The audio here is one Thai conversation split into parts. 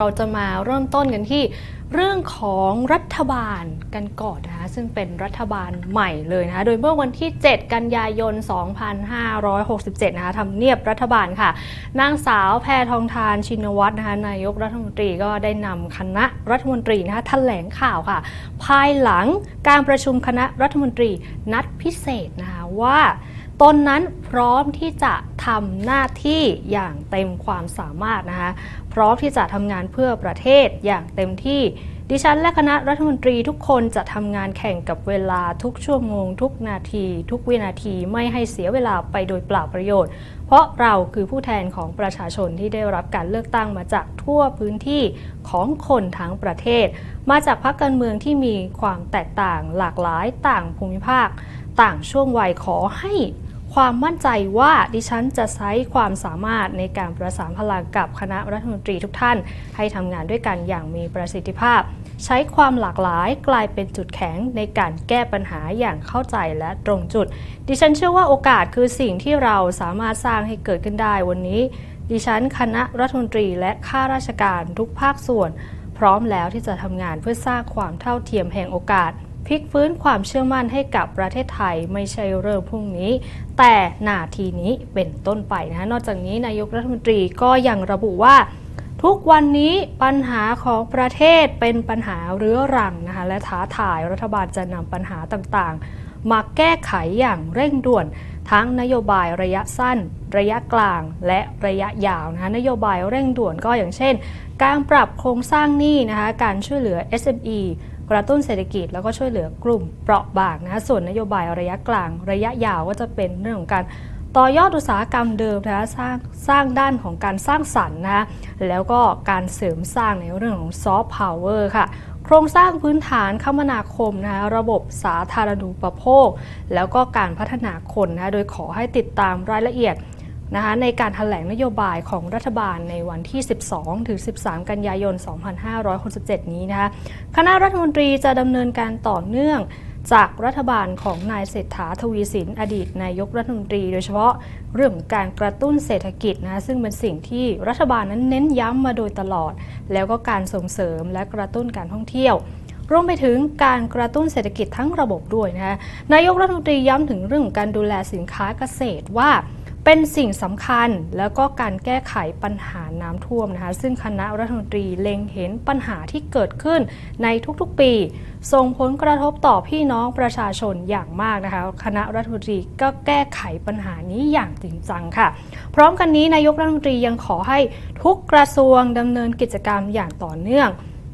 เราจะมาเริ่มต้นกันที่เรื่องของรัฐบาลกันก่อนนะคะซึ่งเป็นรัฐบาลใหม่เลยนะคะโดยเมื่อวันที่ 7 กันยายน 2567 นะคะทำเนียบรัฐบาลค่ะ นางสาวแพทองทานชินวัตรนะคะนายกรัฐมนตรีก็ได้นำคณะรัฐมนตรีนะคะแถลงข่าวค่ะ ภายหลังการประชุมคณะรัฐมนตรีนัดพิเศษนะคะว่าตนนั้นพร้อมที่จะทำหน้าที่อย่างเต็มความสามารถนะคะ ร้อมที่จะทำงานเพื่อประเทศอย่างเต็มที่ ดิฉันและคณะรัฐมนตรีทุกคนจะทำงานแข่งกับเวลาทุกชั่วโมง ทุกนาที ทุกวินาทีไม่ให้เสียเวลาไปโดยเปล่าประโยชน์ เพราะเราคือผู้แทนของประชาชนที่ได้รับการเลือกตั้งมาจากทั่วพื้นที่ของคนทั้งประเทศ มาจากพรรคการเมืองที่มีความแตกต่างหลากหลายต่างภูมิภาค ต่างช่วงวัยขอให้ ความมั่นใจว่าดิฉันจะใช้ความสามารถในการประสานพลังกับคณะรัฐมนตรีทุกท่าน ให้ทำงานด้วยกันอย่างมีประสิทธิภาพ ใช้ความหลากหลายกลายเป็นจุดแข็งในการแก้ปัญหาอย่างเข้าใจและตรงจุด ดิฉันเชื่อว่าโอกาสคือสิ่งที่เราสามารถสร้างให้เกิดขึ้นได้วันนี้ ดิฉันคณะรัฐมนตรีและข้าราชการทุกภาคส่วน พร้อมแล้วที่จะทำงานเพื่อสร้างความเท่าเทียมแห่งโอกาส พลิกฟื้นความเชื่อมั่นให้กับประเทศไทยไม่ใช่เริ่มพรุ่งนี้ แต่นาทีนี้เป็นต้นไปนะคะนอกจากนี้นายกรัฐมนตรีก็ยังระบุว่าทุกวันนี้ปัญหาของประเทศเป็นปัญหาเรื้อรังนะคะและท้าทายรัฐบาลจะนำปัญหาต่างๆ มาแก้ไขอย่างเร่งด่วน ทั้งนโยบายระยะสั้น ระยะกลางและระยะยาวนะคะนโยบายเร่งด่วนก็อย่างเช่น การปรับโครงสร้างหนี้นะคะการช่วยเหลือ SME กระตุ้นเศรษฐกิจแล้วก็ช่วยเหลือกลุ่มเปราะบางนะคะส่วนนโยบายระยะกลาง ระยะยาวก็จะเป็นเรื่องของการต่อยอดอุตสาหกรรมเดิมนะคะสร้างสร้างด้านของการสร้างสรรค์นะคะแล้วก็การเสริมสร้างในเรื่องของซอฟต์พาวเวอร์ค่ะโครงสร้างพื้นฐานคมนาคมนะคะระบบสาธารณูปโภค แล้วก็การพัฒนาคนนะโดยขอให้ติดตามรายละเอียด นะคะในการแถลงนโยบายของรัฐบาลในวันที่ 12 ถึง 13 กันยายน 2567 นี้นะคะคณะรัฐมนตรีจะดำเนินการต่อเนื่องจากรัฐบาลของนายเศรษฐาทวีสินอดีตนายกรัฐมนตรี โดยเฉพาะเรื่องของการกระตุ้นเศรษฐกิจนะซึ่งเป็นสิ่งที่รัฐบาลนั้นเน้นย้ำมาโดยตลอด แล้วก็การส่งเสริมและกระตุ้นการท่องเที่ยวรวมไปถึงการกระตุ้นเศรษฐกิจทั้งระบบด้วยนะคะนายกรัฐมนตรีย้ำถึงเรื่องของการดูแลสินค้าเกษตรว่า เป็นสิ่งสำคัญแล้วก็การแก้ไขปัญหาน้ำท่วมนะคะ ซึ่งคณะรัฐมนตรีเล็งเห็นปัญหาที่เกิดขึ้นในทุกๆปี ส่งผลกระทบต่อพี่น้องประชาชนอย่างมากนะคะ คณะรัฐมนตรีก็แก้ไขปัญหานี้อย่างจริงจังค่ะ พร้อมกันนี้นายกรัฐมนตรียังขอให้ทุกกระทรวงดำเนินกิจกรรมอย่างต่อเนื่อง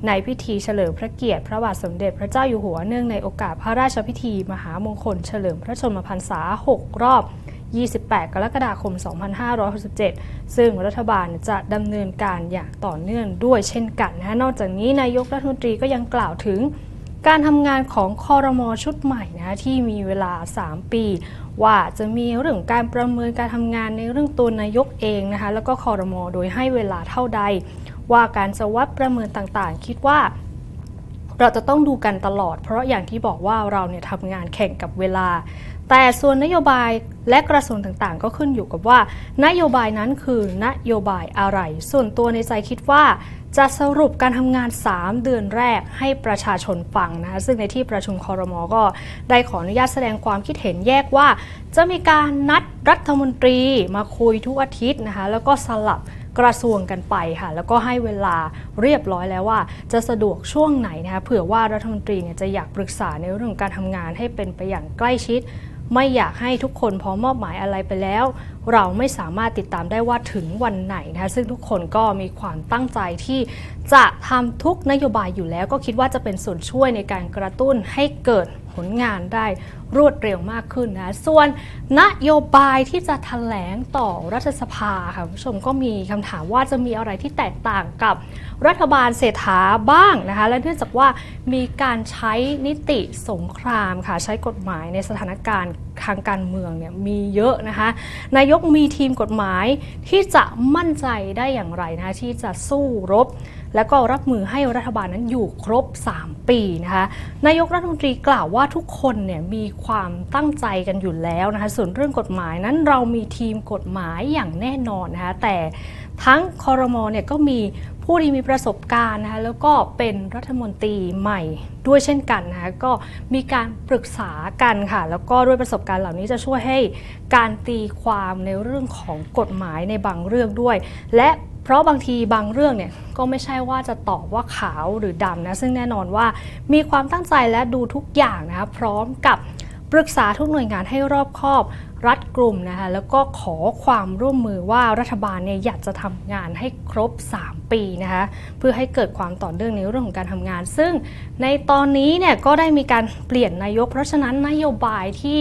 ในพิธีเฉลิมพระเกียรติพระบาทสมเด็จพระเจ้าอยู่หัวเนื่องในโอกาสพระราชพิธี มหามงคลเฉลิมพระชนมพรรษา 6 รอบ 28 กรกฎาคม 2567 ซึ่งรัฐบาลจะดำเนินการอย่างต่อเนื่องด้วยเช่นกันนะนอกจากนี้นายกรัฐมนตรีก็ยังกล่าวถึงการทำงานของคอรมอชุดใหม่นะที่มีเวลา 3 ปี ว่าจะมีเรื่องการประเมินการทำงานในเรื่องตัวนายกเองนะคะแล้วก็คอรมอโดยให้เวลาเท่าใด ว่าการจะวัดประเมินต่างๆ คิดว่า เราจะต้องดูกันตลอด เพราะอย่างที่บอกว่าเราเนี่ยทำงานแข่งกับเวลา แต่ส่วนนโยบายและกระทรวงต่างๆ ก็ขึ้นอยู่กับว่า นโยบายนั้นคือนโยบายอะไร ส่วนตัวในใจคิดว่าจะสรุปการทำงาน 3 เดือนแรกให้ประชาชนฟังนะคะซึ่งในที่ประชุมคอรมอก็ได้ขออนุญาตแสดงความคิดเห็นแยกว่า จะมีการนัดรัฐมนตรีมาคุยทุกอาทิตย์นะคะแล้วก็สลับกระทรวงกันไปค่ะ แล้วก็ให้เวลาเรียบร้อยแล้วว่า จะสะดวกช่วงไหนนะคะเผื่อว่ารัฐมนตรีเนี่ยจะอยากปรึกษาในเรื่องของการทำงานให้เป็นไปอย่างใกล้ชิด ไม่อยากให้ทุกคนพอมอบหมายอะไรไปแล้ว เราไม่สามารถติดตามได้ว่าถึงวันไหนนะคะซึ่งทุกคนก็มีความตั้งใจที่จะทำทุกนโยบายอยู่แล้ว ก็คิดว่าจะเป็นส่วนช่วยในการกระตุ้นให้เกิด ผลงานได้รวดเร็วมากขึ้นนะส่วนนโยบายที่จะแถลงต่อรัฐสภาค่ะคุณผู้ชมก็มีคำถามว่าจะมีอะไรที่แตกต่างกับรัฐบาลเศรษฐาบ้างนะคะและเนื่องจากว่ามีการใช้นิติสงครามค่ะใช้กฎหมายในสถานการณ์ทางการเมืองเนี่ยมีเยอะนะคะนายกมีทีมกฎหมายที่จะมั่นใจได้อย่างไรนะคะที่จะสู้รบ และก็รับมือให้รัฐบาลนั้นอยู่ครบ 3 ปีนะคะนายกรัฐมนตรีกล่าวว่าทุกคนเนี่ยมีความตั้งใจกันอยู่แล้วนะคะส่วนเรื่องกฎหมายนั้นเรามีทีมกฎหมายอย่างแน่นอนนะคะแต่ทั้งคอรมอเนี่ยก็มีผู้ที่มีประสบการณ์นะคะแล้วก็เป็นรัฐมนตรีใหม่ด้วยเช่นกันนะคะก็มีการปรึกษากันค่ะ แล้วก็ด้วยประสบการณ์เหล่านี้จะช่วยให้การตีความในเรื่องของกฎหมายในบางเรื่องด้วย และ เพราะบางทีบางเรื่องเนี่ยก็ไม่ใช่ว่าจะตอบว่าขาวหรือดำนะซึ่งแน่นอนว่ามีความตั้งใจและดูทุกอย่างนะคะพร้อมกับปรึกษาทุกหน่วยงานให้รอบคอบ รัดกลุ่มนะคะแล้วก็ขอความร่วมมือว่ารัฐบาลเนี่ยอยากจะทำงานให้ครบ 3 ปีนะคะเพื่อให้เกิดความต่อเนื่องในเรื่องของการทำงาน ซึ่งในตอนนี้เนี่ยก็ได้มีการเปลี่ยนนายก เพราะฉะนั้นนโยบายที่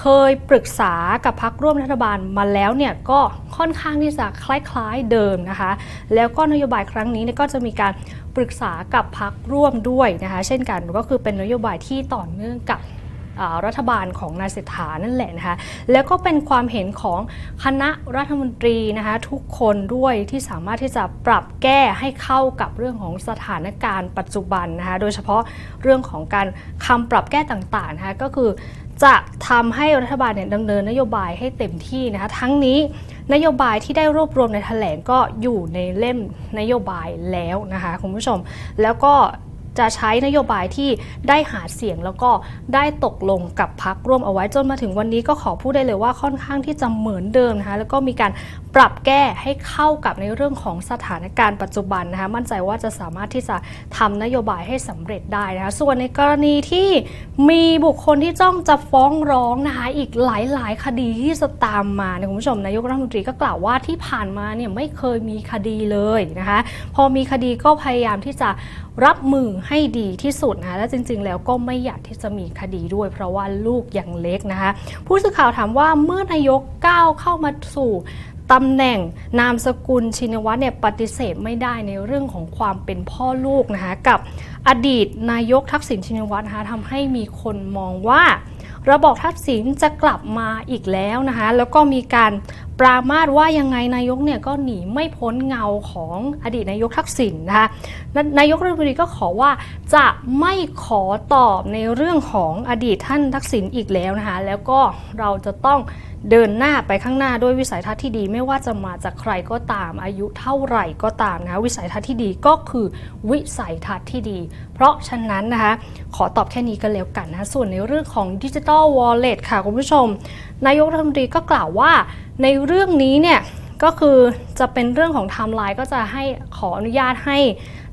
เคยปรึกษากับพักร่วมรัฐบาลมาแล้วเนี่ยก็ค่อนข้างที่จะคล้ายๆเดิมนะคะ แล้วก็นโยบายครั้งนี้นก็จะมีการปรึกษากับพักร่วมด้วยนะคะ เช่นกันก็คือเป็นนโยบายที่ต่อเนื่องกับ รัฐบาลของนายเศรษฐานั่นแหละนะคะแล้วก็เป็นความเห็นของคณะรัฐมนตรีนะคะทุกคนด้วยที่สามารถที่จะปรับแก้ให้เข้ากับเรื่องของสถานการณ์ปัจจุบันนะคะโดยเฉพาะเรื่องของการคำปรับแก้ต่างๆนะคะก็คือจะทำให้รัฐบาลเนี่ยดำเนินนโยบายให้เต็มที่นะคะทั้งนี้นโยบายที่ได้รวบรวมในแถลงก็อยู่ในเล่มนโยบายแล้วนะคะคุณผู้ชม แล้วก็ จะใช้นโยบายที่ได้หาเสียงแล้วก็ได้ตกลงกับพักร่วมเอาไว้จนมาถึงวันนี้ก็ขอพูดได้เลยว่าค่อนข้างที่จะเหมือนเดิมนะคะแล้วก็มีการปรับแก้ให้เข้ากับในเรื่องของสถานการณ์ปัจจุบันนะคะมั่นใจว่าจะสามารถที่จะทำนโยบายให้สำเร็จได้นะคะส่วนในกรณีที่มีบุคคลที่จ้องจะฟ้องร้องนะคะอีกหลาย ๆ คดีที่จะตามมาเนี่ยคุณผู้ชมนายกรัฐมนตรีก็กล่าวว่าที่ผ่านมาเนี่ยไม่เคยมีคดีเลยนะคะพอมีคดีก็พยายามที่จะ รับมือให้ดีที่สุดนะคะและจริง ๆ แล้วก็ไม่อยากที่จะมีคดีด้วย เพราะว่าลูกยังเล็กนะคะ ผู้สื่อข่าวถามว่าเมื่อนายกก้าวเข้ามาสู่ตำแหน่งนามสกุลชินวัตรเนี่ยปฏิเสธไม่ได้ในเรื่องของความเป็นพ่อลูกนะคะกับอดีตนายกทักษิณชินวัตรนะคะทำให้มีคนมองว่า ระบอบทักษิณจะกลับมาอีกแล้วนะคะ แล้วก็มีการปรามาสว่ายังไงนายกเนี่ยก็หนีไม่พ้นเงาของอดีตนายกทักษิณนะคะนายกรัฐมนตรีก็ขอว่าจะไม่ขอตอบในเรื่องของอดีตท่านทักษิณอีกแล้วนะคะ แล้วก็เราจะต้องเดินหน้าไปข้างหน้าด้วยวิสัยทัศน์ที่ดี ไม่ว่าจะมาจากใครก็ตามอายุเท่าไหร่ก็ตามนะวิสัยทัศน์ที่ดีก็คือวิสัยทัศน์ที่ดี เพราะฉะนั้นนะคะ ขอตอบแค่นี้ก็แล้วกันนะส่วนในเรื่องของดิจิ t a ลวอลเล็ตค่ะคุณผู้ชม นายกรัฐมนตรีก็กล่าวว่าในเรื่องนี้เนี่ยก็คือจะเป็นเรื่องของไทม์ไลน์ก็จะให้ขออนุญาตให้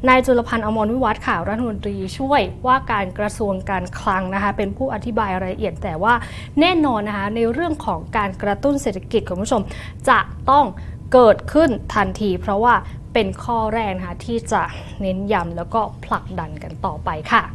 นายจุลพันธ์อมรวิวัฒน์ข่าวรัฐมนตรีช่วยว่าการกระทรวงการคลังนะคะเป็นผู้อธิบายรายละเอียดแต่ว่าแน่นอนนะคะในเรื่องของการกระตุ้นเศรษฐกิจคุณผู้ชม จะต้องเกิดขึ้นทันที เพราะว่าเป็นข้อแรกนะคะที่จะเน้นย้ำแล้วก็ผลักดันกันต่อไปค่ะ